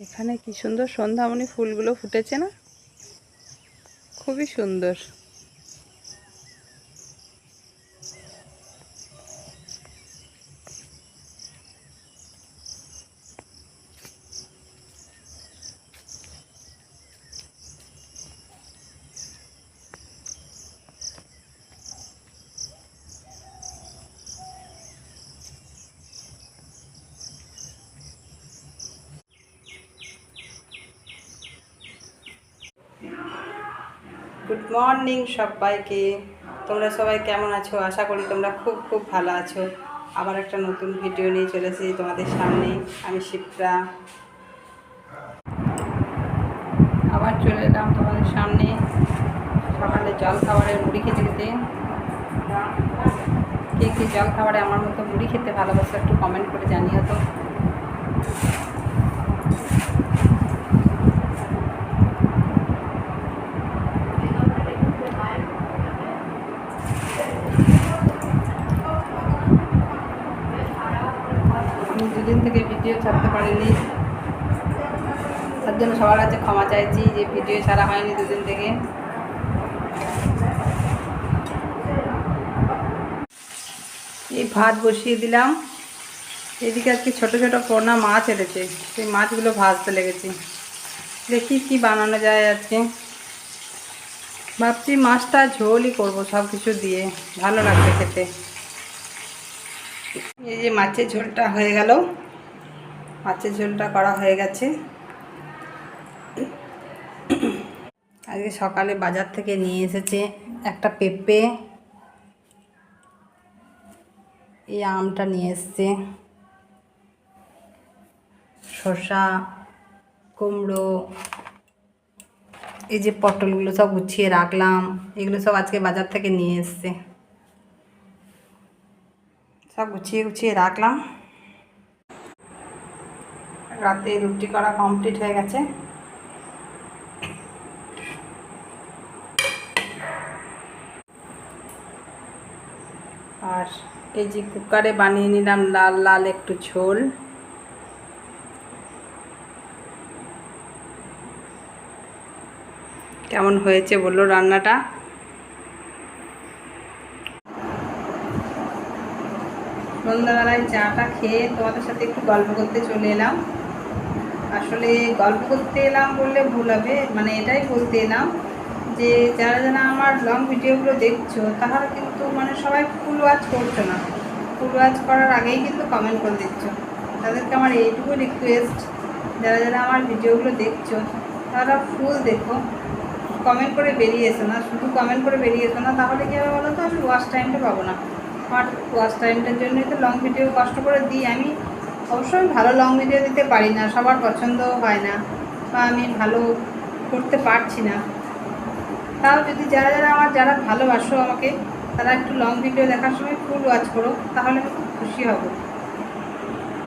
এখানে কি সুন্দর সন্ধ্যামণি ফুলগুলো ফুটেছে না? খুবই সুন্দর। গুড মর্নিং সবাইকে। তোমরা সবাই কেমন আছো? আশা করি তোমরা খুব খুব ভালো আছো। আবার একটা নতুন ভিডিও নিয়ে চলেছি তোমাদের সামনে। আমি শিপ্রা। আবার চলে এলাম তোমাদের সামনে। সকালে জল খাবারে মুড়ি খেতে খেতে। কে কে জল খাবারে আমার মতো মুড়ি খেতে ভালোবাসো একটু কমেন্ট করে জানিও তো। দুদিন থেকে ভিডিও ছাড়তে পারিনি। তার জন্য সবার কাছে ক্ষমা চাইছি যে ভিডিও ছাড়া হয়নি দুদিন থেকে। এই ভাত বসিয়ে দিলাম। এদিকে আজকে ছোটো ছোটো পোনা মাছ এনেছে। সেই মাছগুলো ভাজতে লেগেছি। দেখি কি বানানো যায় আজকে। ভাবছি মাছটা ঝোলই করব সব কিছু দিয়ে। ভালো লাগবে খেতে। এই যে মাছের ঝোলটা হয়ে গেল। মাছের ঝোলটা করা হয়ে গেছে। আজকে সকালে বাজার থেকে নিয়ে এসেছে একটা পেঁপে। এই আমটা নিয়ে এসছে। শসা, কুমড়ো, এই যে পটলগুলো সব গুছিয়ে রাখলাম, এগুলো সব আজকে বাজার থেকে নিয়ে এসছে। সব গুছিয়ে গুছিয়ে রাখলাম। রাতে রুটি করা কমপ্লিট হয়ে গেছে। আর এই যে কুকারে বানিয়ে নিলাম লাল লাল একটু ঝোল। কেমন হয়েছে বলল রান্নাটা? সন্ধ্যাবেলায় চাটা খেয়ে তোমাদের সাথে একটু গল্প করতে চলে এলাম। আসলে গল্প করতে এলাম বললে ভুল হবে মানে এটাই বলতে এলাম যে, যারা যারা আমার লং ভিডিওগুলো দেখছ তারা কিন্তু মানে সবাই ফুল ওয়াচ করছ না। ফুল ওয়াচ করার আগেই কিন্তু কমেন্ট করে দিচ্ছ। তাদেরকে আমার এইটুকু রিকোয়েস্ট যারা যারা আমার ভিডিওগুলো দেখছ, তারা ফুল দেখো। কমেন্ট করে বেরিয়ে এসো না, শুধু কমেন্ট করে বেরিয়ে এসো না, তাহলে কী হবে বলো তো? আমি ওয়াচ টাইমটা পাবো না। আমার ওয়াচ টাইমটার জন্যই তো লং ভিডিও কষ্ট করে দিই। আমি অবশ্যই ভালো লং ভিডিও দিতে পারি না, সবার পছন্দ হয় না বা আমি ভালো করতে পারছি না। তাও যদি যারা যারা আমার, যারা ভালোবাসো আমাকে, তারা একটু লং ভিডিও দেখার সময় ফুল ওয়াচ করো, তাহলে আমি খুব খুশি হব।